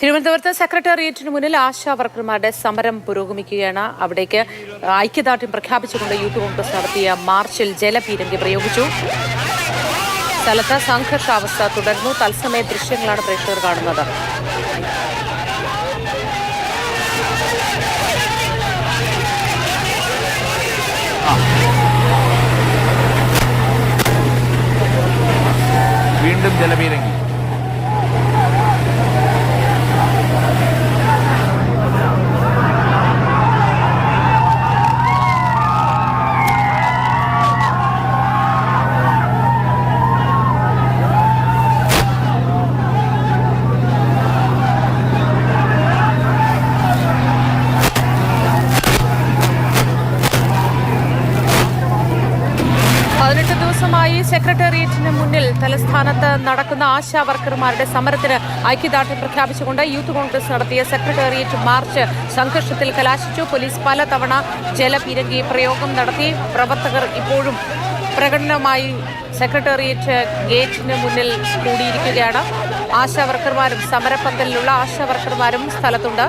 തിരുവനന്തപുരത്ത് സെക്രട്ടേറിയറ്റിന് മുന്നിൽ ആശാ വർക്കർമാരുടെ സമരം പുരോഗമിക്കുകയാണ്. അവിടേക്ക് ഐക്യദാർഢ്യം പ്രഖ്യാപിച്ചുകൊണ്ട് യൂത്ത് കോൺഗ്രസ് നടത്തിയ മാർച്ചിൽ ജലപീരങ്കി പ്രയോഗിച്ചു. സ്ഥലത്ത് സംഘർഷാവസ്ഥ തുടർന്നു. തത്സമയ ദൃശ്യങ്ങളാണ് പ്രേക്ഷകർ കാണുന്നത്. വീണ്ടും ജലപീരങ്കി. സെക്രട്ടേറിയറ്റിന് മുന്നിൽ തലസ്ഥാനത്ത് നടക്കുന്ന ആശാ വർക്കർമാരുടെ സമരത്തിന് ഐക്യദാർഢ്യം പ്രഖ്യാപിച്ചുകൊണ്ട് യൂത്ത് കോൺഗ്രസ് നടത്തിയ സെക്രട്ടേറിയറ്റ് മാർച്ച് സംഘർഷത്തിൽ കലാശിച്ചു. പോലീസ് പലതവണ ജലപീരങ്കി പ്രയോഗം നടത്തി. പ്രവർത്തകർ ഇപ്പോഴും പ്രകടനമായി സെക്രട്ടേറിയറ്റ് ഗേറ്റിന് മുന്നിൽ കൂടിയിരിക്കുകയാണ്. ആശാ വർക്കർമാരും സമരപ്പന്തലിലുള്ള ആശാ വർക്കർമാരും സ്ഥലത്തുണ്ട്.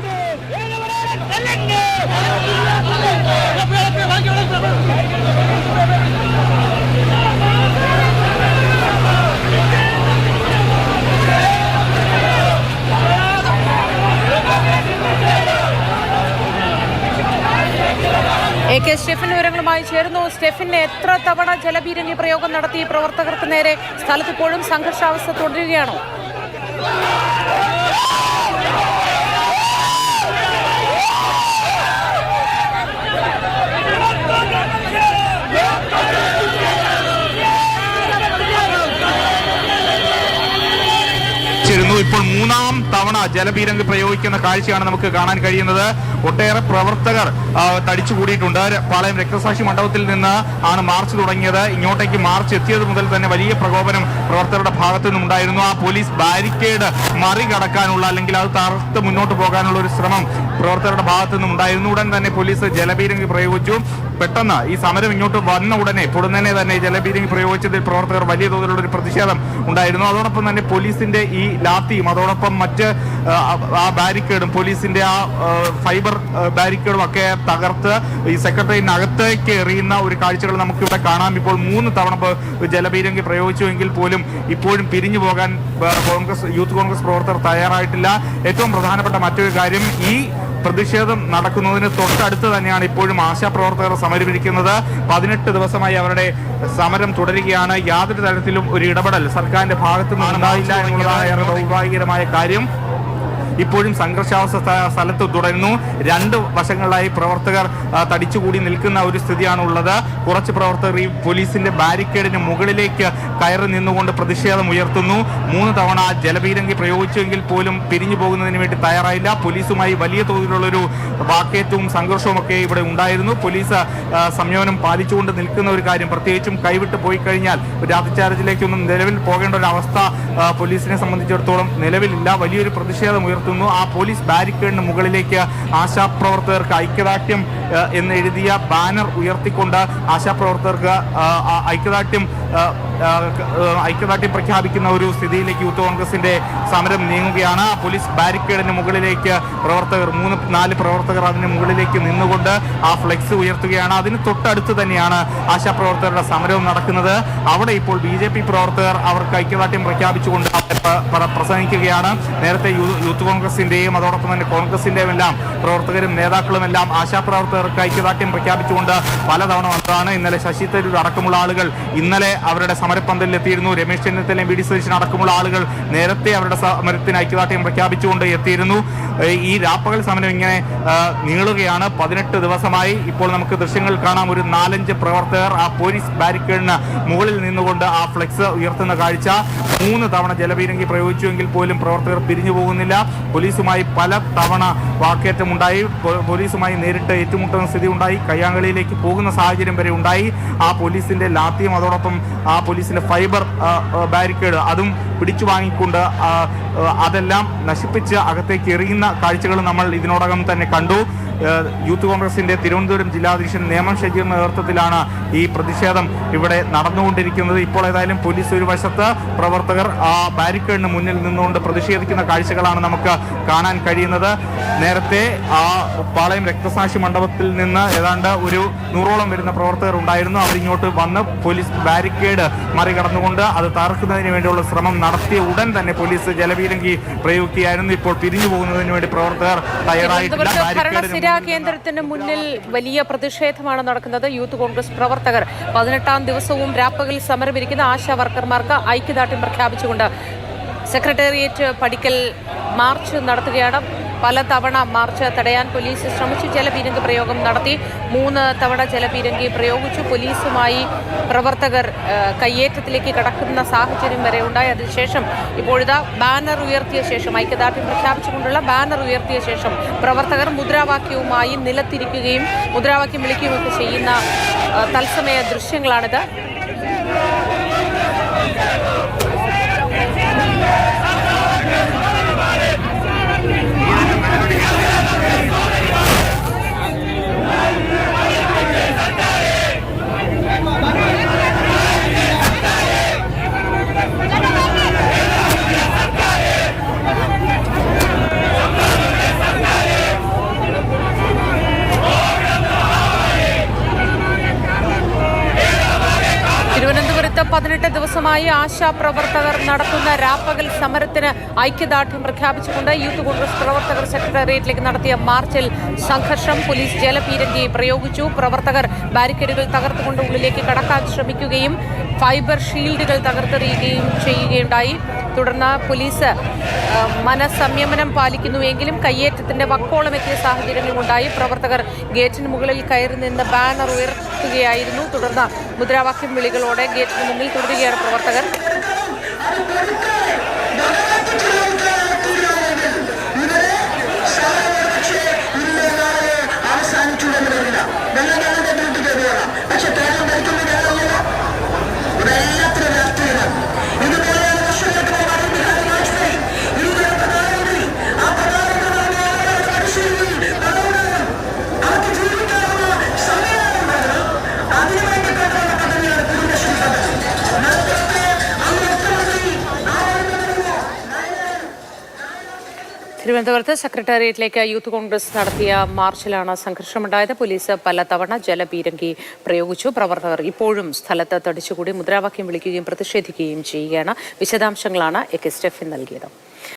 A K. സ്റ്റെഫിൻ വിവരങ്ങളുമായി ചേരുന്നു. സ്റ്റെഫിൻ എത്ര തവണ ജലപീരങ്കി പ്രയോഗം നടത്തി പ്രവർത്തകർക്ക് നേരെ സ്ഥലത്ത് ഇപ്പോഴും സംഘർഷാവസ്ഥ തുടരുകയാണോ? ഇപ്പോൾ മൂന്നാം തവണ ജലപീരങ്ക് പ്രയോഗിക്കുന്ന കാഴ്ചയാണ് നമുക്ക് കാണാൻ കഴിയുന്നത്. ഒട്ടേറെ പ്രവർത്തകർ തടിച്ചുകൂടിയിട്ടുണ്ട്. തടിച്ചു കൂടിയിട്ടുണ്ട് പാളയം രക്തസാക്ഷി മണ്ഡപത്തിൽ നിന്ന് ആണ് മാർച്ച് തുടങ്ങിയത്. ഇങ്ങോട്ടേക്ക് മാർച്ച് എത്തിയത് മുതൽ തന്നെ വലിയ പ്രകോപനം പ്രവർത്തകരുടെ ഭാഗത്തു നിന്നുണ്ടായിരുന്നു ആ പോലീസ് ബാരിക്കേഡ് മറികടക്കാനുള്ള അല്ലെങ്കിൽ അത് തകർത്ത് മുന്നോട്ട് പോകാനുള്ള ഒരു ശ്രമം പ്രവർത്തകരുടെ ഭാഗത്തു നിന്നും ഉണ്ടായിരുന്നു. ഉടൻ തന്നെ പോലീസ് ജലപീരങ്കി പ്രയോഗിച്ചു. പെട്ടെന്ന് ഈ സമരം ഇങ്ങോട്ട് വന്ന ഉടനെ പൊടുന്നനെ തന്നെ ജലപീരങ്കി പ്രയോഗിച്ചതിൽ പ്രവർത്തകർ വലിയ തോതിലുള്ള ഒരു പ്രതിഷേധം ഉണ്ടായിരുന്നു. അതോടൊപ്പം തന്നെ പോലീസിന്റെ ഈ ലാത്തിയും അതോടൊപ്പം മറ്റ് ആ, ബാരിക്കേഡും പോലീസിന്റെ ആ ഫൈബർ ബാരിക്കേഡും ഒക്കെ തകർത്ത് ഈ സെക്രട്ടറിനകത്തേക്ക് എറിയുന്ന ഒരു കാഴ്ചകൾ നമുക്ക് ഇവിടെ കാണാം. ഇപ്പോൾ മൂന്ന് തവണ ജലപീരങ്കി പ്രയോഗിച്ചുവെങ്കിൽ പോലും ഇപ്പോഴും പിരിഞ്ഞു പോകാൻ കോൺഗ്രസ് യൂത്ത് കോൺഗ്രസ് പ്രവർത്തകർ തയ്യാറായിട്ടില്ല. ഏറ്റവും പ്രധാനപ്പെട്ട മറ്റൊരു കാര്യം ഈ പ്രതിഷേധം നടക്കുന്നതിന് തൊട്ടടുത്ത് തന്നെയാണ് ഇപ്പോഴും ആശാപ്രവർത്തകർ സമരമിരിക്കുന്നത്. പതിനെട്ട് ദിവസമായി അവരുടെ സമരം തുടരുകയാണ്. യാതൊരു തരത്തിലും ഒരു ഇടപെടൽ സർക്കാരിന്റെ ഭാഗത്തു നിന്നുണ്ടായില്ല എന്നുള്ളതാണ് ഏറെ ദൗർഭാഗ്യകരമായ കാര്യം. ഇപ്പോഴും സംഘർഷാവസ്ഥ സ്ഥ- സ്ഥലത്ത് തുടരുന്നു. രണ്ട് വശങ്ങളിലായി പ്രവർത്തകർ തടിച്ചുകൂടി നിൽക്കുന്ന ഒരു സ്ഥിതിയാണ് ഉള്ളത് കുറച്ച് പ്രവർത്തകർ ഈ പോലീസിന്റെ ബാരിക്കേഡിന് മുകളിലേക്ക് കയറി നിന്നുകൊണ്ട് പ്രതിഷേധം ഉയർത്തുന്നു. മൂന്ന് തവണ ജലപീരങ്കി പ്രയോഗിച്ചുവെങ്കിൽ പോലും പിരിഞ്ഞു പോകുന്നതിന് വേണ്ടി തയ്യാറായില്ല. പോലീസുമായി വലിയ തോതിലുള്ളൊരു വാക്കേറ്റവും സംഘർഷവും ഒക്കെ ഇവിടെ ഉണ്ടായിരുന്നു. പോലീസ് ആ, സംയമനം പാലിച്ചുകൊണ്ട് നിൽക്കുന്ന ഒരു കാര്യം പ്രത്യേകിച്ചും കൈവിട്ട് പോയി കഴിഞ്ഞാൽ ഒരു ലാത്തിച്ചാർജിലേക്കൊന്നും നിലവിൽ പോകേണ്ട ഒരു അവസ്ഥ പോലീസിനെ സംബന്ധിച്ചിടത്തോളം നിലവിലില്ല. വലിയൊരു പ്രതിഷേധം ഉയർത്തുന്നു. ആ പോലീസ് ബാരിക്കേഡിന് മുകളിലേക്ക് ആശാപ്രവർത്തകർക്ക് ഐക്യദാർഢ്യം ആ, എന്ന് എഴുതിയ ബാനർ ഉയർത്തിക്കൊണ്ട് ആശാപ്രവർത്തകർക്ക് ഐക്യദാർഢ്യം ഐക്യദാർഢ്യം പ്രഖ്യാപിക്കുന്ന ഒരു സ്ഥിതിയിലേക്ക് യൂത്ത് കോൺഗ്രസിന്റെ സമരം നീങ്ങുകയാണ്. പോലീസ് ബാരിക്കേഡിന് മുകളിലേക്ക് പ്രവർത്തകർ മൂന്ന് നാല് പ്രവർത്തകർ അതിന് മുകളിലേക്ക് നിന്നുകൊണ്ട് ആ ഫ്ലെക്സ് ഉയർത്തുകയാണ്. അതിന് തൊട്ടടുത്ത് തന്നെയാണ് ആശാപ്രവർത്തകരുടെ സമരവും നടക്കുന്നത്. അവിടെ ഇപ്പോൾ ബി ജെ പി പ്രവർത്തകർ അവർക്ക് ഐക്യദാർഢ്യം പ്രഖ്യാപിച്ചുകൊണ്ട് പ്രസംഗിക്കുകയാണ്. നേരത്തെ യൂത്ത് കോൺഗ്രസിന്റെയും അതോടൊപ്പം തന്നെ കോൺഗ്രസിന്റെയും എല്ലാം പ്രവർത്തകരും നേതാക്കളും എല്ലാം ആശാപ്രവർത്തകർക്ക് ഐക്യദാർഢ്യം പ്രഖ്യാപിച്ചുകൊണ്ട് പലതവണ വന്നതാണ്. ഇന്നലെ ശശി തരൂർ അടക്കമുള്ള ആളുകൾ ഇന്നലെ അവരുടെ സമരപ്പന്തലിൽ എത്തിയിരുന്നു രമേശ് ചെന്നിത്തലയും വി ഡി സതീശൻ അടക്കമുള്ള ആളുകൾ നേരത്തെ അവരുടെ സമരത്തിന് ഐക്യദാർഢ്യം പ്രഖ്യാപിച്ചുകൊണ്ട് എത്തിയിരുന്നു. ഈ രാപ്പകൽ സമരം ഇങ്ങനെ നീളുകയാണ്. പതിനെട്ട് ദിവസമായി ഇപ്പോൾ നമുക്ക് ദൃശ്യങ്ങൾ കാണാം. ഒരു നാലഞ്ച് പ്രവർത്തകർ ആ പോലീസ് ബാരിക്കേഡിന് മുകളിൽ നിന്നുകൊണ്ട് ആ ഫ്ലെക്സ് ഉയർത്തുന്ന കാഴ്ച. മൂന്ന് തവണ ജലപീരങ്കി പ്രയോഗിച്ചുവെങ്കിൽ പോലും പ്രവർത്തകർ പിരിഞ്ഞു പോകുന്നില്ല. പോലീസുമായി പല തവണ വാക്കേറ്റമുണ്ടായി. പോലീസുമായി നേരിട്ട് ഏറ്റുമുട്ടുന്ന സ്ഥിതി ഉണ്ടായി. കയ്യാങ്കളിയിലേക്ക് പോകുന്ന സാഹചര്യം വരെ ഉണ്ടായി. ആ പോലീസിന്റെ ലാത്തിയും അതോടൊപ്പം ആ പോലീസ് പോലീസിന്റെ ഫൈബർ ബാരിക്കേഡ് അതും പിടിച്ചു വാങ്ങിക്കൊണ്ട് അതെല്ലാം നശിപ്പിച്ച് അകത്തേക്ക് എറിയുന്ന കാഴ്ചകൾ നമ്മൾ ഇതിനോടകം തന്നെ കണ്ടു. യൂത്ത് കോൺഗ്രസിന്റെ തിരുവനന്തപുരം ജില്ലാധ്യക്ഷൻ നേമം ഷജീറിന്റെ നേതൃത്വത്തിലാണ് ഈ പ്രതിഷേധം ഇവിടെ നടന്നുകൊണ്ടിരിക്കുന്നത്. ഇപ്പോൾ ഏതായാലും പോലീസ് ഒരു വശത്ത് പ്രവർത്തകർ ആ ബാരിക്കേഡിന് മുന്നിൽ നിന്നുകൊണ്ട് പ്രതിഷേധിക്കുന്ന കാഴ്ചകളാണ് നമുക്ക് കാണാൻ കഴിയുന്നത്. നേരത്തെ ആ പാളയം രക്തസാക്ഷി മണ്ഡപത്തിൽ നിന്ന് ഏതാണ്ട് ഒരു നൂറോളം വരുന്ന പ്രവർത്തകർ ഉണ്ടായിരുന്നു. അവരിങ്ങോട്ട് വന്ന് പോലീസ് ബാരിക്കേഡ് മറികടന്നുകൊണ്ട് അത് തകർക്കുന്നതിന് വേണ്ടിയുള്ള ശ്രമം നടത്തിയ ഉടൻ തന്നെ പോലീസ് ജലപീരങ്കി പ്രയോഗിക്കുകയായിരുന്നു. ഇപ്പോൾ പിരിഞ്ഞു പോകുന്നതിന് വേണ്ടി പ്രവർത്തകർ തയ്യാറായിട്ടില്ല. കേന്ദ്രത്തിന് മുന്നിൽ വലിയ പ്രതിഷേധമാണ് നടക്കുന്നത്. യൂത്ത് കോൺഗ്രസ് പ്രവർത്തകർ പതിനെട്ടാം ദിവസവും രാപ്പകൽ സമരമിരിക്കുന്ന ആശാ വർക്കർമാർക്ക് ഐക്യദാർഢ്യം പ്രഖ്യാപിച്ചുകൊണ്ട് സെക്രട്ടേറിയറ്റ് പഠിക്കൽ മാർച്ച് നടത്തുകയാണ്. പലതവണ മാർച്ച് തടയാൻ പോലീസ് ശ്രമിച്ചു. ജലപീരങ്കി പ്രയോഗം നടത്തി. മൂന്ന് തവണ ജലപീരങ്കി പ്രയോഗിച്ചു. പോലീസുമായി പ്രവർത്തകർ കയ്യേറ്റത്തിലേക്ക് കടക്കുന്ന സാഹചര്യം വരെ ഉണ്ടായി. അതിനുശേഷം ഇപ്പോഴിതാ ബാനർ ഉയർത്തിയ ശേഷം ഐക്യദാർഢ്യം പ്രഖ്യാപിച്ചുകൊണ്ടുള്ള ബാനർ ഉയർത്തിയ ശേഷം പ്രവർത്തകർ മുദ്രാവാക്യവുമായി നിലത്തിരിക്കുകയും മുദ്രാവാക്യം വിളിക്കുകയൊക്കെ ചെയ്യുന്ന തത്സമയ ദൃശ്യങ്ങളാണിത് തിരുവനന്തപുരത്ത് പതിനെട്ട് ദിവസമായി ആശാപ്രവർത്തകർ നടത്തുന്ന രാപ്പകൽ സമരത്തിന് ഐക്യദാർഢ്യം പ്രഖ്യാപിച്ചുകൊണ്ട് യൂത്ത് കോൺഗ്രസ് പ്രവർത്തകർ സെക്രട്ടേറിയറ്റിലേക്ക് നടത്തിയ മാർച്ചിൽ സംഘർഷം പോലീസ് ജലപീരങ്കി പ്രയോഗിച്ചു. പ്രവർത്തകർ ബാരിക്കേഡുകൾ തകർത്തുകൊണ്ട് ഉള്ളിലേക്ക് കടക്കാൻ ശ്രമിക്കുകയും ഫൈബർ ഷീൽഡുകൾ തകർത്തെറിയുകയും ചെയ്യുകയുണ്ടായി. തുടർന്ന് പോലീസ് മനസംയമനം പാലിക്കുന്നുവെങ്കിലും കയ്യേറ്റത്തിന്റെ വക്കോളം എത്തിയ സാഹചര്യങ്ങളുണ്ടായി പ്രവർത്തകർ ഗേറ്റിന് മുകളിൽ കയറി നിന്ന് ബാനർ ഉയർത്തുകയായിരുന്നു. തുടർന്ന് മുദ്രാവാക്യം വിളികളോടെ ഗേറ്റിന് മുന്നിൽ തുടരുകയാണ് പ്രവർത്തകർ. തിരുവനന്തപുരത്ത് സെക്രട്ടേറിയറ്റിലേക്ക് യൂത്ത് കോൺഗ്രസ് നടത്തിയ മാർച്ചിലാണ് സംഘർഷമുണ്ടായത്. പോലീസ് പലതവണ ജലപീരങ്കി പ്രയോഗിച്ചു. പ്രവർത്തകർ ഇപ്പോഴും സ്ഥലത്ത് തടിച്ചുകൂടി മുദ്രാവാക്യം വിളിക്കുകയും പ്രതിഷേധിക്കുകയും ചെയ്യുകയാണ്. വിശദാംശങ്ങളാണ് എ കെ സ്റ്റെഫിൻ നൽകിയത്.